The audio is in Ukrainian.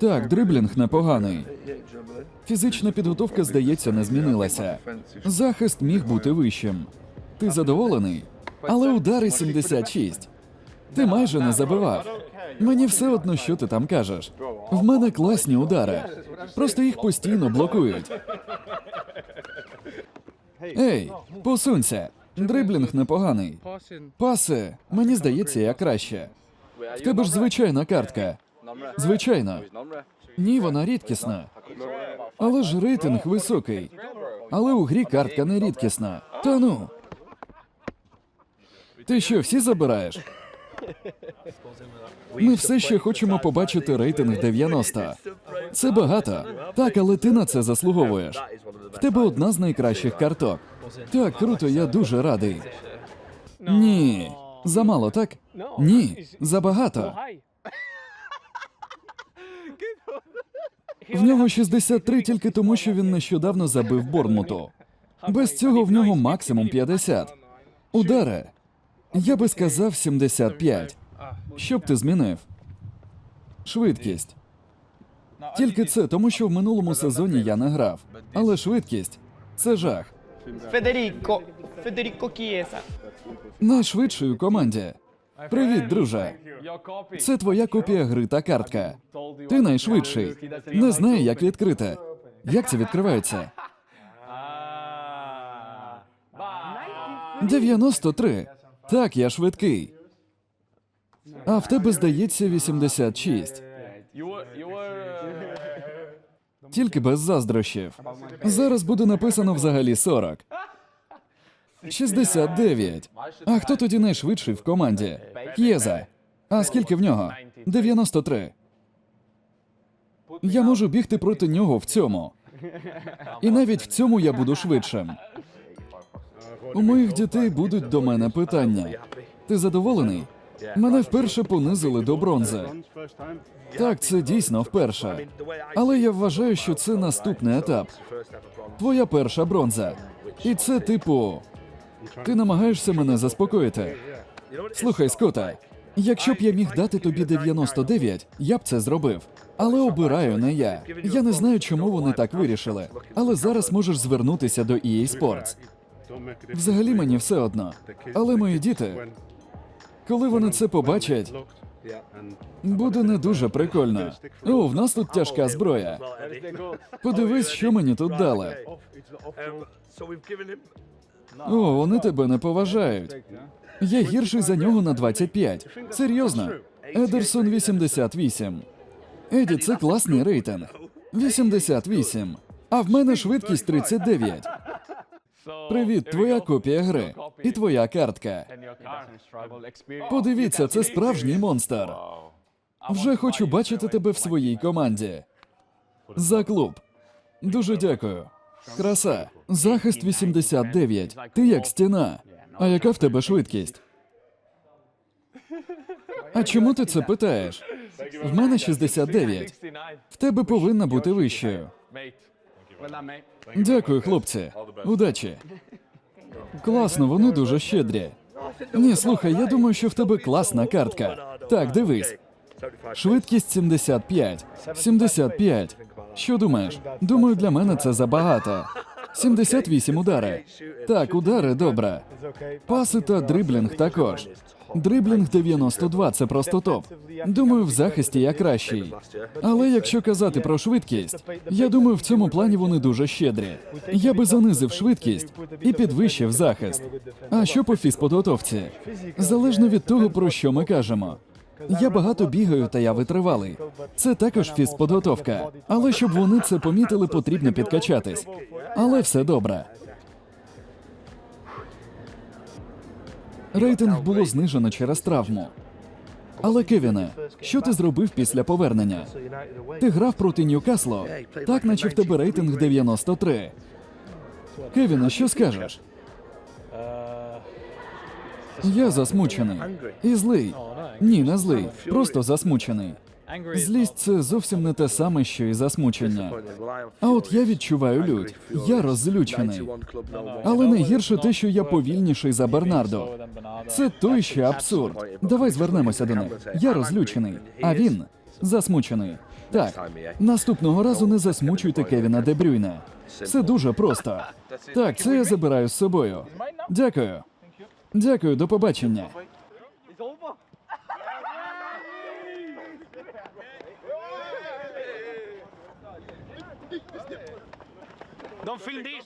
Так, дриблінг непоганий. Фізична підготовка, здається, не змінилася. Захист міг бути вищим. Ти задоволений? Але удари 76. Ти майже не забивав. Мені все одно, що ти там кажеш. В мене класні удари. Просто їх постійно блокують. Ей, посунься. Дриблінг непоганий. Паси, мені здається, я краще. В тебе ж звичайна картка. Звичайно. Ні, вона рідкісна. Але ж рейтинг високий. Але у грі картка не рідкісна. Та ну. Ти що, всі забираєш? Ми все ще хочемо побачити рейтинг 90. Це багато. Так, але ти на це заслуговуєш. В тебе одна з найкращих карток. Так, круто, я дуже радий. Ні. Замало, так? Ні, забагато. В нього 63 тільки тому, що він нещодавно забив Борнмуту. Без цього в нього максимум 50. Удари. Я би сказав 75. Що б ти змінив? Швидкість. Тільки це, тому що в минулому сезоні я не грав. Але швидкість це жах. Federico, Federico Chiesa. Найшвидший у команді. Привіт, друже. Це твоя копія гри та картка. Ти найшвидший. Не знаю, як відкрити. Як це відкривається? 93. Так, я швидкий. А в тебе здається 86. Тільки без заздрощів. Зараз буде написано взагалі 40. 69. А хто тоді найшвидший в команді? К'єза. А скільки в нього? 93. Я можу бігти проти нього в цьому. І навіть в цьому я буду швидшим. У моїх дітей будуть до мене питання. Ти задоволений? Мене вперше понизили до бронзи. Так, це дійсно вперше. Але я вважаю, що це наступний етап. Твоя перша бронза. І це типу. Ти намагаєшся мене заспокоїти. Слухай, Скота, якщо б я міг дати тобі 99, я б це зробив. Але обираю не я. Я не знаю, чому вони так вирішили. Але зараз можеш звернутися до EA Sports. Взагалі мені все одно. Але мої діти, коли вони це побачать, буде не дуже прикольно. О, в нас тут тяжка зброя. Подивись, що мені тут дали. О, вони тебе не поважають. Я гірший за нього на 25. Серйозно. Едерсон 88. Еді, це класний рейтинг. 88. А в мене швидкість 39. Привіт, твоя копія гри. І твоя картка. Подивіться, це справжній монстр. Вже хочу бачити тебе в своїй команді. За клуб. Дуже дякую. Краса. Захист 89. Ти як стіна. А яка в тебе швидкість? А чому ти це питаєш? В мене 69. В тебе повинна бути вищою. Дякую, хлопці. Удачі. Класно, вони дуже щедрі. Ні, слухай, я думаю, що в тебе класна картка. Так, дивись. Швидкість 75. 75. Що думаєш? Думаю, для мене це забагато. 78 удари. Так, удари добре. Паси та дриблінг також. Дриблінг 92 це просто топ. Думаю, в захисті я кращий. Але якщо казати про швидкість, я думаю, в цьому плані вони дуже щедрі. Я би занизив швидкість і підвищив захист. А що по фізподготовці? Залежно від того, про що ми кажемо. Я багато бігаю, та я витривалий. Це також фізподготовка. Але щоб вони це помітили, потрібно підкачатись. Але все добре. Рейтинг було знижено через травму. Але Кевіне, що ти зробив після повернення? Ти грав проти Ньюкасло, так наче в тебе рейтинг 93. Кевіне, що скажеш? Я засмучений. І злий. Ні, не злий. Просто засмучений. Злість це зовсім не те саме, що і засмучення. А от я відчуваю лють. Я розлючений. Але найгірше те, що я повільніший за Бернардо. Це той ще абсурд. Давай звернемося до них. Я розлючений, а він засмучений. Так, наступного разу не засмучуйте Кевіна Дебрюйна. Все дуже просто. Так, це я забираю з собою. Дякую. Дякую, до побачення. Don't film this.